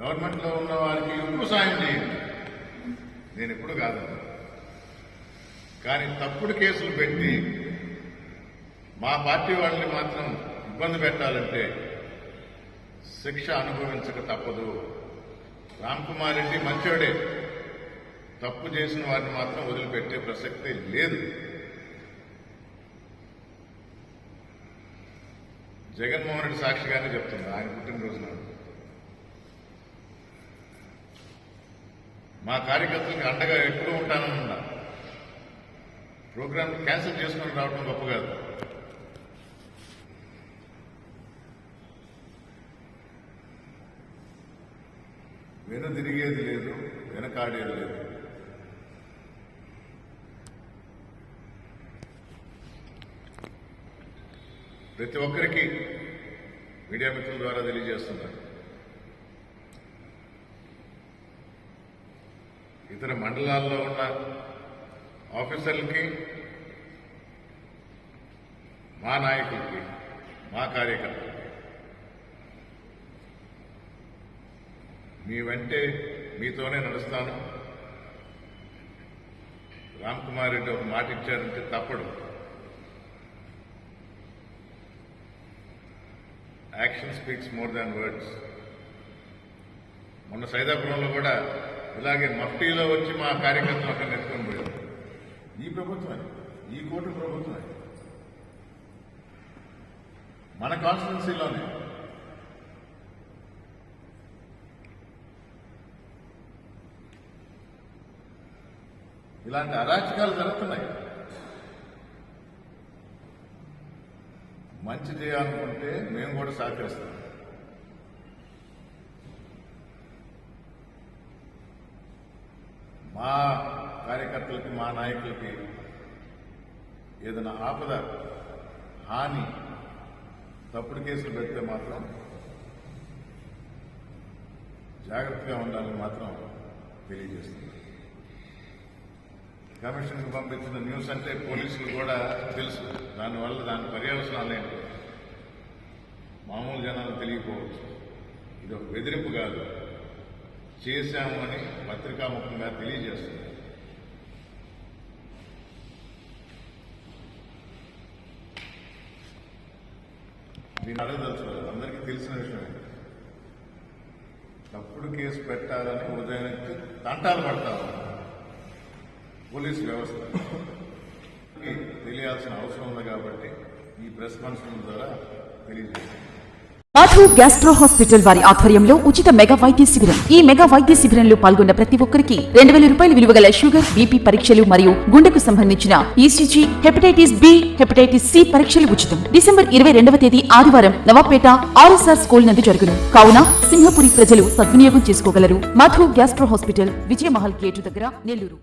గవర్నమెంట్లో ఉన్న వారికి ఎక్కువ సాయం చేయండి. నేను ఎప్పుడు కాదు. కానీ తప్పుడు కేసులు పెట్టి మా పార్టీ వాళ్ళని మాత్రం ఇబ్బంది పెట్టాలంటే శిక్ష అనుభవించక తప్పదు. రామ్ కుమార్ రెడ్డి మంచోడే. తప్పు చేసిన వారిని మాత్రం వదిలిపెట్టే ప్రసక్తే లేదు. జగన్మోహన్ రెడ్డి సాక్షిగానే చెప్తున్నా ఆయన పుట్టినరోజు నాడు మా కార్యకర్తలకు అండగా ఎప్పుడూ ఉంటానని ఉన్నా ప్రోగ్రామ్ క్యాన్సిల్ చేసుకుని రావడం గొప్ప కాదు. వెను తిరిగేది లేదు వెనకాడేది లేదు. ప్రతి ఒక్కరికి మీడియా మిత్రుల ద్వారా తెలియజేస్తున్నారు. ఇతర మండలాల్లో ఉన్న ఆఫీసర్లకి మా నాయకులకి మా కార్యకర్తలకి. మీ వెంటే మీతోనే నడుస్తాను. రామ్ కుమార్ రెడ్డి ఒక మాట ఇచ్చారంటే తప్పడు. Action speaks more than words మొన్న సైదాపురంలో కూడా ఇలాగే మఫ్టీలో వచ్చి మా కార్యకర్తలు అక్కడ నెట్టుకొని పోయారు. ఈ ప్రభుత్వం ఈ కోటి ప్రభుత్వం మన కాన్స్టిట్యున్సీలోనే. ఇలాంటి అరాచకాలు జరుగుతున్నాయి. మంచి చేయాలనుకుంటే మేము కూడా సహకరిస్తాం. మా కార్యకర్తలకి మా నాయకులకి ఏదైనా ఆపద హాని తప్పుడు కేసులు పెడితే మాత్రం జాగ్రత్తగా ఉండాలని మాత్రం తెలియజేస్తుంది కమిషన్కి పంపించిన న్యూస్ అంటే పోలీసులు కూడా తెలుసు. దానివల్ల దాని పర్యవసనాలు ఏంటి? మామూలు జనాలు తెలియకపోవచ్చు. ఇది ఒక బెదిరింపు కాదు. చేశాము అని పత్రికాముఖంగా తెలియజేస్తున్నారు దీన్ని అడగదలుచుకోలేదు. అందరికీ తెలిసిన విషయమే తప్పుడు కేసు పెట్టాలని ఉదయానికి తంటాలు పడతారు. పోలీస్ వ్యవస్థ. తెలియాల్సిన అవసరం ఉంది కాబట్టి ఈ ప్రెస్ కాన్ఫరెన్స్ ద్వారా తెలియజేస్తాను మాధు గ్యాస్ట్రో హాస్పిటల్ వారి ఆధ్వర్యంలో ఉచిత మెగా వైద్య శిబిరం. ఈ మెగా వైద్య శిబిరంలో పాల్గొన్న ప్రతి ఒక్కరికి రెండు వేల రూపాయల విలువ గల షుగర్ బీపీ పరీక్షలు మరియు గుండెకు సంబంధించిన ECG hepatitis B hepatitis C పరీక్షలు ఉచితం. డిసెంబర్ ఇరవై రెండవ తేదీ ఆదివారం నవాపేట ఆర్ఎస్ఆర్ స్కూల్ నందు జరుగును. కావున సింహపురి ప్రజలు సద్వినియోగం చేసుకోగలరు. Madhu gastro hospital Vijaya Mahal gate దగ్గర నెల్లూరు.